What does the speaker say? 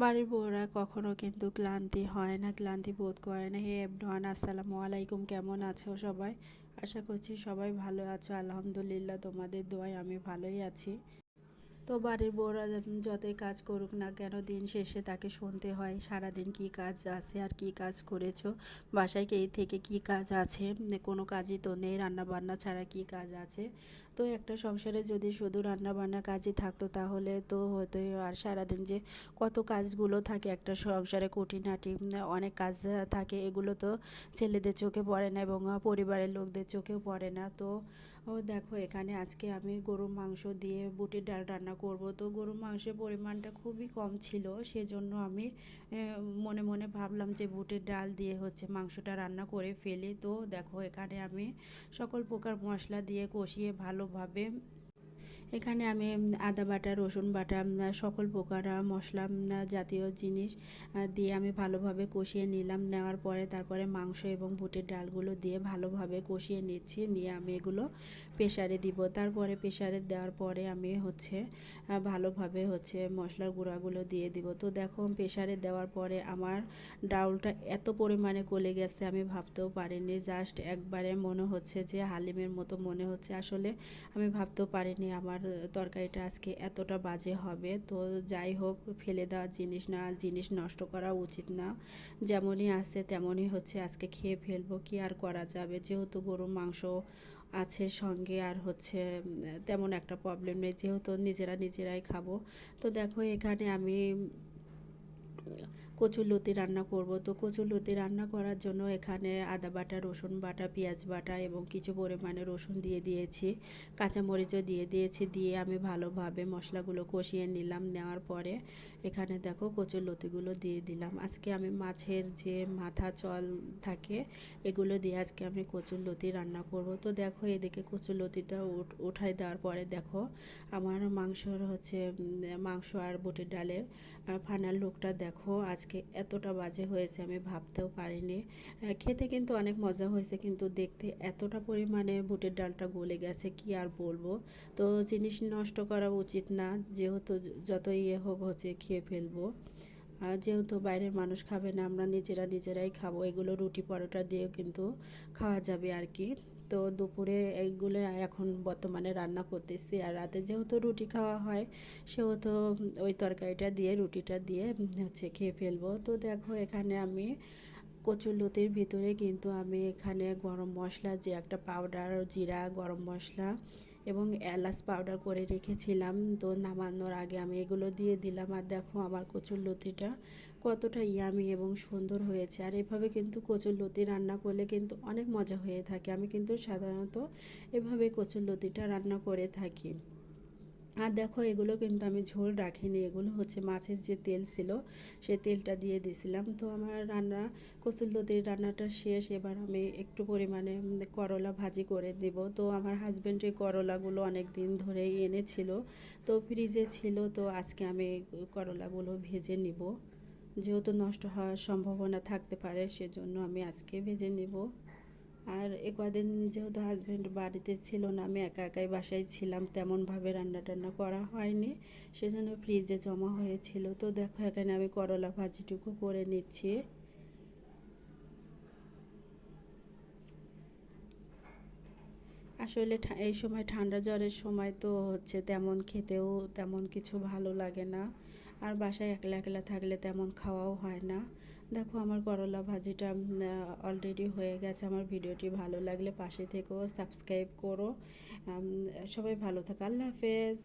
বাড়ির বউরা কখনো কিন্তু ক্লান্তি হয় না, ক্লান্তি বোধ করে না। হে এভরিওয়ান, আসসালামু আলাইকুম, কেমন আছো সবাই? আশা করছি সবাই ভালো আছো। আলহামদুলিল্লাহ, তোমাদের দোয়ায় আমি ভালোই আছি। তো বাড়ির বউরা যতই কাজ করুক না কেন, দিন শেষে তাকে শুনতে হয়, সারাদিন কি কাজ আছে আর কি কাজ করেছ, বাসায় কে থেকে কি কাজ আছে কোনো কাজই তো নেই রান্না বান্না ছাড়া কি কাজ আছে। তো একটা সংসারে যদি শুধু রান্না বান্না কাজই থাকতো তাহলে তো হয়তো আর সারাদিন যে কত কাজগুলো থাকে, একটা সংসারে কুটিনাটি অনেক কাজ থাকে, এগুলো তো ছেলেদের চোখে পড়ে না এবং পরিবারের লোকদের চোখেও পড়ে না। তো ও দেখো, এখানে আজকে আমি গরুর মাংস দিয়ে বুটের ডাল রান্না করব। তো গরুর মাংসের পরিমাণটা খুবই কম ছিল, সেজন্য আমি মনে মনে ভাবলাম যে বুটের ডাল দিয়ে হচ্ছে মাংসটা রান্না করে ফেলি। তো দেখো, এখানে আমি সকল প্রকার মশলা দিয়ে কষিয়ে ভালোভাবে এখানে আমি আদা বাটা, রসুন বাটা সকল প্রকার মশলা জাতীয় জিনিস দিয়ে আমি ভালোভাবে কষিয়ে নিলাম। নেওয়ার পরে তারপরে মাংস এবং বুটের ডালগুলো দিয়ে ভালোভাবে কষিয়ে নিচ্ছি। নিয়ে আমি এগুলো প্রেশারে দিব। তারপরে প্রেশারে দেওয়ার পরে আমি হচ্ছে ভালোভাবে হচ্ছে মশলার গুঁড়াগুলো দিয়ে দিব। তো দেখো প্রেশারে দেওয়ার পরে আমার ডাউলটা এত পরিমাণে গলে গেছে, আমি ভাবতেও পারিনি। জাস্ট একবারে মনে হচ্ছে যে হালিমের মতো মনে হচ্ছে। আসলে আমি ভাবতেও পারিনি আমার তরকারিটা আজকে এতটা বাজে হবে। তো যাই হোক, ফেলে দেওয়া জিনিস না, জিনিস নষ্ট করা উচিত না। যেমনই আছে, তেমনই হচ্ছে আজকে খেয়ে ফেলব। কি আর করা যাবে? যেহেতু গরুর মাংস আছে সঙ্গে আর হচ্ছে তেমন একটা প্রবলেম নেই। যেহেতু নিজেরা নিজেরাই খাব। তো দেখো, এখানে আমি কচুর লতি রান্না করব। তো কচুর লতি রান্না করার জন্য এখানে আদা বাটা, রসুন বাটা, পেঁয়াজ বাটা এবং কিছু পরিমাণে রসুন দিয়ে দিয়েছি। কাঁচামরিচও দিয়ে দিয়েছি। দিয়ে আমি ভালোভাবে মশলাগুলো কষিয়ে নিলাম। নেওয়ার পরে এখানে দেখো কচুর লতিগুলো দিয়ে দিলাম। আজকে আমি মাছের যে মাথা চল থাকে, এগুলো দিয়ে আজকে আমি কচুর লতি রান্না করব। তো দেখো এদিকে কচুর লতিটা উঠাই দেওয়ার পরে দেখো আমার মাংসর হচ্ছে মাংস আর বুটের ডালের ফানার লোকটা দেখো। আজকে আজকে এতটা বাজে হয়েছে, আমি ভাবতেও পারিনি। খেতে কিন্তু অনেক মজা হয়েছে, কিন্তু দেখতে এতটা পরিমাণে বুটের ডালটা গলে গেছে, কি আর বলব? তো জিনিস নষ্ট করা উচিত না, যেহেতু যত ইয়ে হোক হচ্ছে খেয়ে ফেলব। আর যেহেতু বাইরের মানুষ খাবে না, আমরা নিজেরা নিজেরাই খাব, এগুলো রুটি পরোটা দিয়েও কিন্তু খাওয়া যাবে আর কি। তো দুপুরে এইগুলো এখন বর্তমানে রান্না করতেছি। আর রাতে যেহেতু রুটি খাওয়া হয়, সেহেতু ওই তরকারিটা দিয়ে, রুটিটা দিয়ে হচ্ছে খেয়ে ফেলব। তো দেখো এখানে আমি কচুর লতির ভিতরে কিন্তু আমি এখানে গরম মশলা, যে একটা পাউডার জিরা, গরম মশলা এবং এলাচ পাউডার করে রেখেছিলাম। তো নামানোর আগে আমি এগুলো দিয়ে দিলাম। আর দেখো আমার কচুর লতিটা কতটা ইয়ামি এবং সুন্দর হয়েছে। আর এভাবে কিন্তু কচুর লতি রান্না করলে কিন্তু অনেক মজা হয়ে থাকে। আমি কিন্তু সাধারণত এভাবে কচুর লতিটা রান্না করে থাকি। আর দেখো, এগুলো কিন্তু আমি ঝোল রাখিনি। এগুলো হচ্ছে মাছের যে তেল ছিল, সে তেলটা দিয়ে দিয়েছিলাম তো আমার রান্না কচুলতির রান্নাটা শেষ। এবার আমি একটু পরিমাণে করলা ভাজি করে দেব। তো আমার হাজব্যান্ড এই করলাগুলো অনেক দিন ধরেই এনেছিল। তো ফ্রিজে ছিল, তো আজকে আমি করলাগুলো ভেজে নিব। যেহেতু নষ্ট হওয়ার সম্ভাবনা থাকতে পারে, সেজন্য আমি আজকে ভেজে নিব। আর এ কদিন যেহেতু হাজব্যান্ড বাড়িতে ছিল না, আমি একা একাই বাসায় ছিলাম, তেমনভাবে রান্না টান্না করা হয়নি। সেজন্য ফ্রিজে জমা হয়েছিল। তো দেখো, এখানে আমি করলা ভাজিটুকু করে নিচ্ছি। আসলে এই সময় ঠান্ডা জ্বরের সময় তো হচ্ছে তেমন খেতেও তেমন কিছু ভালো লাগে না। আর বাসায় একলা একলা থাকলে তেমন খাওয়াও হয় না। দেখো আমার করলা ভাজিটা অলরেডি হয়ে গেছে। আমার ভিডিওটি ভালো লাগলে পাশে থেকেও সাবস্ক্রাইব করো। সবাই ভালো থাকো। আল্লাহ হাফেজ।